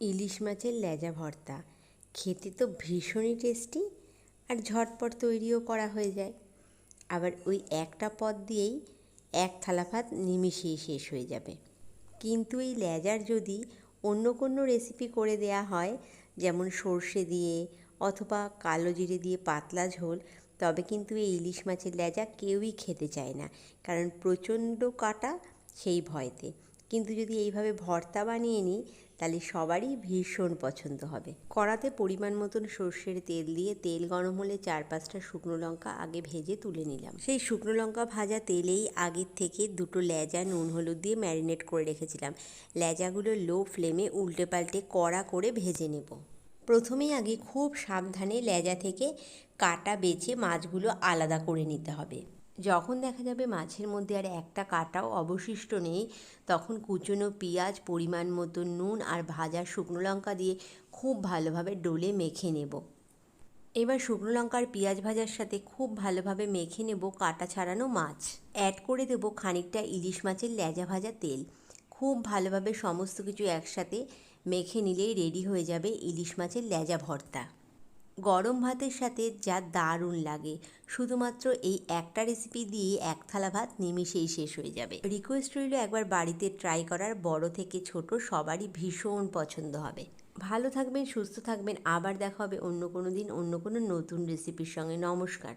ইলিশ মাছের ল্যাজা ভর্তা। খেতে তো ভীষণই টেস্টি আর ঝটপট তৈরিও করা হয়ে যায়। আবার ওই একটা পদ দিয়েই এক থালা ভাত নিমিষেই শেষ হয়ে যাবে। কিন্তু এই ল্যাজার যদি অন্য কোনো রেসিপি করে দেয়া হয়, যেমন সর্ষে দিয়ে অথবা কালো জিরে দিয়ে পাতলা ঝোল, তবে কিন্তু এই ইলিশ মাছের ল্যাজা কেউই খেতে চায় না। কারণ প্রচণ্ড কাটা সেই ভয়তে। কিন্তু যদি এইভাবে ভর্তা বানিয়ে নিই তাহলে সবারই ভীষণ পছন্দ হবে। কড়াতে পরিমাণ মতন সর্ষের তেল দিয়ে তেল গরম হলে চার পাঁচটা শুকনো লঙ্কা আগে ভেজে তুলে নিলাম। সেই শুকনো লঙ্কা ভাজা তেলেই আগের থেকে দুটো ল্যাজা নুন হলুদ দিয়ে ম্যারিনেট করে রেখেছিলাম। ল্যাজাগুলো লো ফ্লেমে উল্টে পাল্টে কড়া করে ভেজে নেব। প্রথমেই আগে খুব সাবধানে ল্যাজা থেকে কাটা বেছে মাছগুলো আলাদা করে নিতে হবে। যখন দেখা যাবে মাছের মধ্যে আর একটা কাটাও অবশিষ্ট নেই, তখন কুচনো পেঁয়াজ, পরিমাণ মতো নুন আর ভাজা শুকনো লঙ্কা দিয়ে খুব ভালোভাবে ডোলে মেখে নেব। এবার শুকনো লঙ্কার পেঁয়াজ ভাজার সাথে খুব ভালোভাবে মেখে নেব কাটা ছাড়ানো মাছ। অ্যাড করে দেবো খানিকটা ইলিশ মাছের ল্যাজা ভাজা তেল। খুব ভালোভাবে সমস্ত কিছু একসাথে মেখে নিলেই রেডি হয়ে যাবে ইলিশ মাছের ল্যাজা ভর্তা। গরম ভাতের সাথে যা দারুণ লাগে। শুধুমাত্র এই একটা রেসিপি দিয়ে এক থালা ভাত নিমিশেই শেষ হয়ে যাবে। রিকোয়েস্ট রইল একবার বাড়িতে ট্রাই করার বড় থেকে ছোট সবারই ভীষণ পছন্দ হবে। ভালো থাকবেন, সুস্থ থাকবেন। আবার দেখা হবে অন্য কোনো দিন, অন্য কোনো নতুন রেসিপির সঙ্গে। নমস্কার।